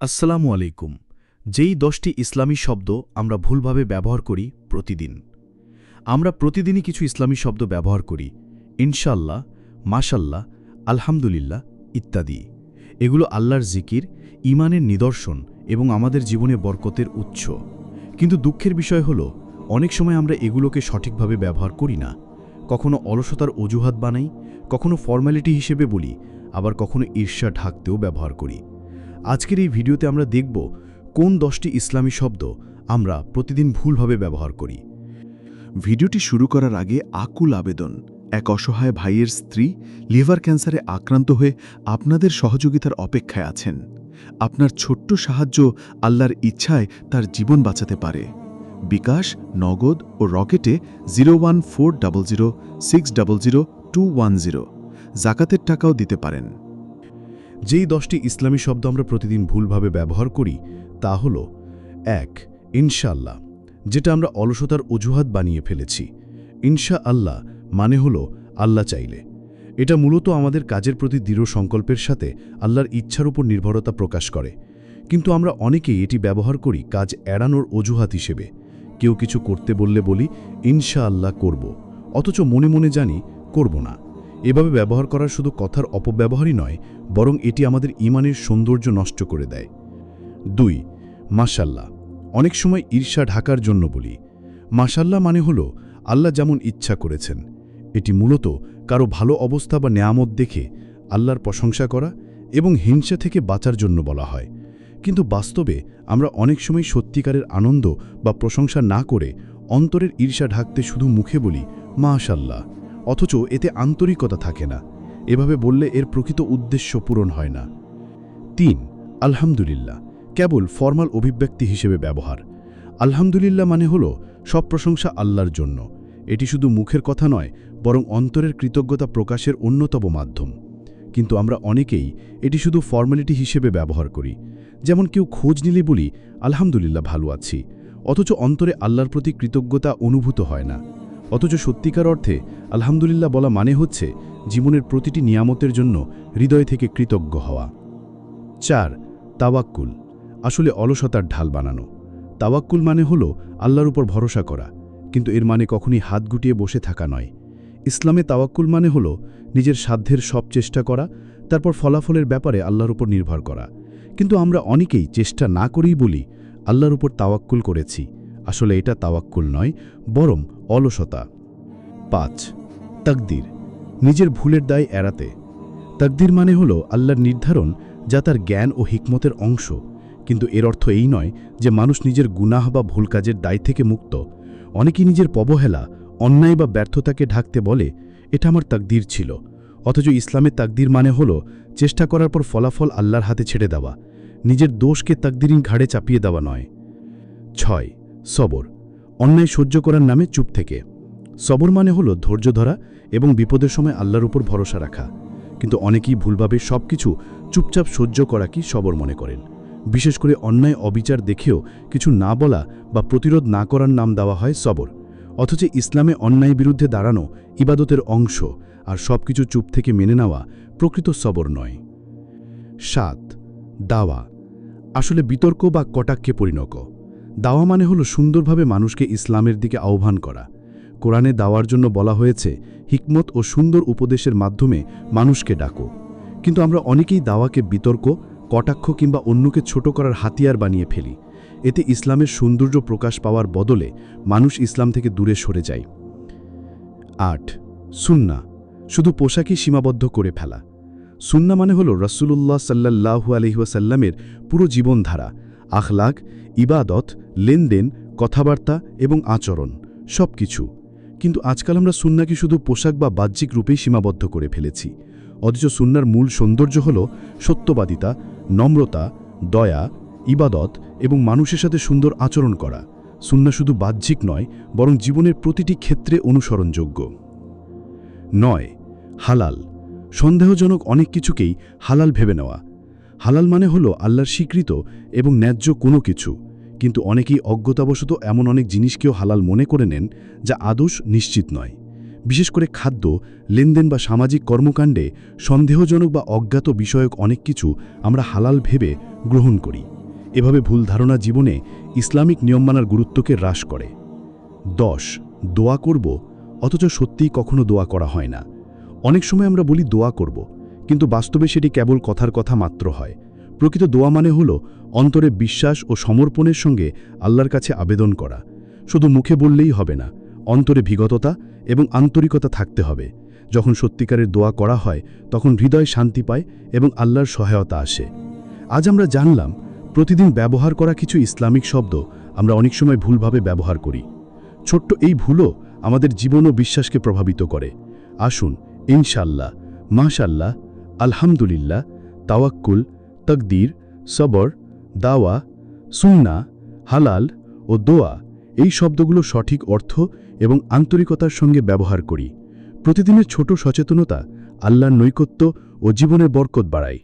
আসসালামু আলাইকুম। যেই দশটি ইসলামী শব্দ আমরা ভুলভাবে ব্যবহার করি প্রতিদিন। আমরা প্রতিদিনই কিছু ইসলামী শব্দ ব্যবহার করি। ইনশাল্লাহ মাশাল্লাহ আলহামদুলিল্লাহ ইত্যাদি। এগুলো আল্লাহর জিকির ইমানের নিদর্শন এবং আমাদের জীবনে বরকতের উৎস। কিন্তু দুঃখের বিষয় হল, অনেক সময় আমরা এগুলোকে সঠিকভাবে ব্যবহার করি না। কখনো অলসতার অজুহাত বানাই, কখনো ফর্ম্যালিটি হিসেবে বলি, আবার কখনো ঈর্ষা ঢাকতেও ব্যবহার করি। আজকের এই ভিডিওতে আমরা দেখব কোন দশটি ইসলামী শব্দ আমরা প্রতিদিন ভুলভাবে ব্যবহার করি। ভিডিওটি শুরু করার আগে আকুল আবেদন। এক অসহায় ভাইয়ের স্ত্রী লিভার ক্যান্সারে আক্রান্ত হয়ে আপনাদের সহযোগিতার অপেক্ষায় আছেন। আপনার ছোট্ট সাহায্য আল্লাহর ইচ্ছায় তার জীবন বাঁচাতে পারে। বিকাশ, নগদ ও রকেটে zero one four double zero six double zero two one zero. জাকাতের টাকাও দিতে পারেন। যেই দশটি ইসলামী শব্দ আমরা প্রতিদিন ভুলভাবে ব্যবহার করি, তা হল, এক, ইনশাআল্লাহ, যেটা আমরা অলসতার অজুহাত বানিয়ে ফেলেছি। ইনশা আল্লাহ মানে হল, আল্লাহ চাইলে। এটা মূলত আমাদের কাজের প্রতি দৃঢ় সংকল্পের সাথে আল্লাহর ইচ্ছার উপর নির্ভরতা প্রকাশ করে। কিন্তু আমরা অনেকেই এটি ব্যবহার করি কাজ এড়ানোর অজুহাত হিসেবে। কেউ কিছু করতে বললে বলি ইনশা আল্লাহ করব। অথচ মনে মনে জানি, করব না। এভাবে ব্যবহার করার শুধু কথার অপব্যবহারই নয়, বরং এটি আমাদের ইমানের সৌন্দর্য নষ্ট করে দেয়। দুই, মাশাল্লাহ। অনেক সময় ঈর্ষা ঢাকার জন্য বলি। মাশাল্লাহ মানে হল আল্লাহ যেমন ইচ্ছা করেছেন। এটি মূলত কারও ভালো অবস্থা বা নেয়ামত দেখে আল্লাহর প্রশংসা করা এবং হিংসা থেকে বাঁচার জন্য বলা হয়। কিন্তু বাস্তবে আমরা অনেক সময় সত্যিকারের আনন্দ বা প্রশংসা না করে অন্তরের ঈর্ষা ঢাকতে শুধু মুখে বলি, মাশাল্লাহ। অথচ এতে আন্তরিকতা থাকে না। এভাবে বললে এর প্রকৃত উদ্দেশ্য পূরণ হয় না। তিন, আলহামদুলিল্লাহ, কেবল ফর্মাল অভিব্যক্তি হিসেবে ব্যবহার। আলহামদুলিল্লাহ মানে হল, সব প্রশংসা আল্লাহর জন্য। এটি শুধু মুখের কথা নয়, বরং অন্তরের কৃতজ্ঞতা প্রকাশের অন্যতম মাধ্যম। কিন্তু আমরা অনেকেই এটি শুধু ফর্মালিটি হিসেবে ব্যবহার করি। যেমন কেউ খোঁজ নিলে বলি, আলহামদুলিল্লাহ ভালো আছি। অথচ অন্তরে আল্লাহর প্রতি কৃতজ্ঞতা অনুভূত হয় না। অথচ সত্যিকার অর্থে আলহামদুলিল্লাহ বলা মানে হচ্ছে জীবনের প্রতিটি নিয়ামতের জন্য হৃদয় থেকে কৃতজ্ঞ হওয়া। চার, তাওয়াক্কুল। আসলে অলসতার ঢাল বানানো। তাওয়াক্কুল মানে হল আল্লাহর উপর ভরসা করা, কিন্তু এর মানে কখনই হাত গুটিয়ে বসে থাকা নয়। ইসলামে তাওয়াক্কুল মানে হল নিজের সাধ্যের সব চেষ্টা করা, তারপর ফলাফলের ব্যাপারে আল্লাহর উপর নির্ভর করা। কিন্তু আমরা অনেকেই চেষ্টা না করেই বলি, আল্লাহর উপর তাওয়াক্কুল করেছি। আসলে এটা তাওয়াক্কুল নয়, বরং অলসতা। পাঁচ, তাকদির। নিজের ভুলের দায় এড়াতে। তাকদির মানে হল আল্লাহর নির্ধারণ, যা তার জ্ঞান ও হিকমতের অংশ। কিন্তু এর অর্থ এই নয় যে মানুষ নিজের গুনাহ বা ভুল কাজের দায় থেকে মুক্ত। অনেকেই নিজের পবহেলা, অন্যায় বা ব্যর্থতাকে ঢাকতে বলে, এটা আমার তাকদির ছিল। অথচ ইসলামের তাকদির মানে হল চেষ্টা করার পর ফলাফল আল্লাহর হাতে ছেড়ে দেওয়া। নিজের দোষকে তাকদিরিন ঘাড়ে চাপিয়ে দেওয়া নয়। ছয় সবর, অন্যায় সহ্য করার নামে চুপ থেকে। সবর মানে হলো ধৈর্য ধরা এবং বিপদের সময় আল্লাহর উপর ভরসা রাখা। কিন্তু অনেকেই ভুলভাবে সব কিছু চুপচাপ সহ্য করা কি সবর মনে করেন? বিশেষ করে অন্যায় অবিচার দেখেও কিছু না বলা বা প্রতিরোধ না করার নাম দেওয়া হয় সবর। অথচ ইসলামে অন্যায় বিরুদ্ধে দাঁড়ানো ইবাদতের অংশ আর সব কিছু চুপ থেকে মেনে নেওয়া প্রকৃত সবর নয়। সাত, দাওয়া। আসলে বিতর্ক বা কটাক্ষে পরিণক দাওয়া মানে হলো সুন্দরভাবে মানুষকে ইসলামের দিকে আহ্বান করা। কোরআনে দাওয়ার জন্য বলা হয়েছে, হিকমত ও সুন্দর উপদেশের মাধ্যমে মানুষকে ডাকো। কিন্তু আমরা অনেকেই দাওয়াকে বিতর্ক, কটাক্ষ কিংবা অন্যকে ছোট করার হাতিয়ার বানিয়ে ফেলি। এতে ইসলামের সৌন্দর্য প্রকাশ পাওয়ার বদলে মানুষ ইসলাম থেকে দূরে সরে যায়। আট, সুন্না। শুধু পোশাকই সীমাবদ্ধ করে ফেলা। সুন্না মানে হল রসুল্লাহ সাল্লাহু আলহিহাসাল্লামের পুরো জীবনধারা। আখলাক, ইবাদত, লেনদেন, কথাবার্তা এবং আচরণ সব কিছু কিন্তু আজকাল আমরা সুন্নাকে শুধু পোশাক বা বাহ্যিক রূপেই সীমাবদ্ধ করে ফেলেছি। অথচ সুন্নার মূল সৌন্দর্য হল সত্যবাদিতা, নম্রতা, দয়া, ইবাদত এবং মানুষের সাথে সুন্দর আচরণ করা। সুন্না শুধু বাহ্যিক নয়, বরং জীবনের প্রতিটি ক্ষেত্রে অনুসরণযোগ্য। নয়, হালাল। সন্দেহজনক অনেক কিছুকেই হালাল ভেবে নেওয়া। হালাল মানে হল আল্লাহর স্বীকৃত এবং ন্যায্য কোনো কিছু। কিন্তু অনেকেই অজ্ঞতাবশত এমন অনেক জিনিসকেও হালাল মনে করে নেন যা আদৌস নিশ্চিত নয়। বিশেষ করে খাদ্য, লেনদেন বা সামাজিক কর্মকাণ্ডে সন্দেহজনক বা অজ্ঞাত বিষয়ক অনেক কিছু আমরা হালাল ভেবে গ্রহণ করি। এভাবে ভুল ধারণা জীবনে ইসলামিক নিয়ম মানার গুরুত্বকে হ্রাস করে। দশ, দোয়া করব, অথচ সত্যিই কখনো দোয়া করা হয় না। অনেক সময় আমরা বলি দোয়া করব কিন্তু বাস্তবে সেটি কেবল কথার কথা মাত্র হয়। প্রকৃত দোয়া মানে হল অন্তরে বিশ্বাস ও সমর্পণের সঙ্গে আল্লাহর কাছে আবেদন করা। শুধু মুখে বললেই হবে না, অন্তরে বিগততা এবং আন্তরিকতা থাকতে হবে। যখন সত্যিকারের দোয়া করা হয়, তখন হৃদয় শান্তি পায় এবং আল্লাহর সহায়তা আসে। আজ আমরা জানলাম, প্রতিদিন ব্যবহার করা কিছু ইসলামিক শব্দ আমরা অনেক সময় ভুলভাবে ব্যবহার করি। ছোট্ট এই ভুলও আমাদের জীবন ও বিশ্বাসকে প্রভাবিত করে। আসুন ইনশাল্লাহ মাশাল্লাহ আলহামদুলিল্লাহ, তাওয়াক্কুল, তকদির, সবর, দাওয়া, সুন্না, হালাল ও দোয়া, এই শব্দগুলো সঠিক অর্থ এবং আন্তরিকতার সঙ্গে ব্যবহার করি। প্রতিদিনের ছোট সচেতনতা আল্লাহর নৈকত্য ও জীবনের বরকত বাড়ায়।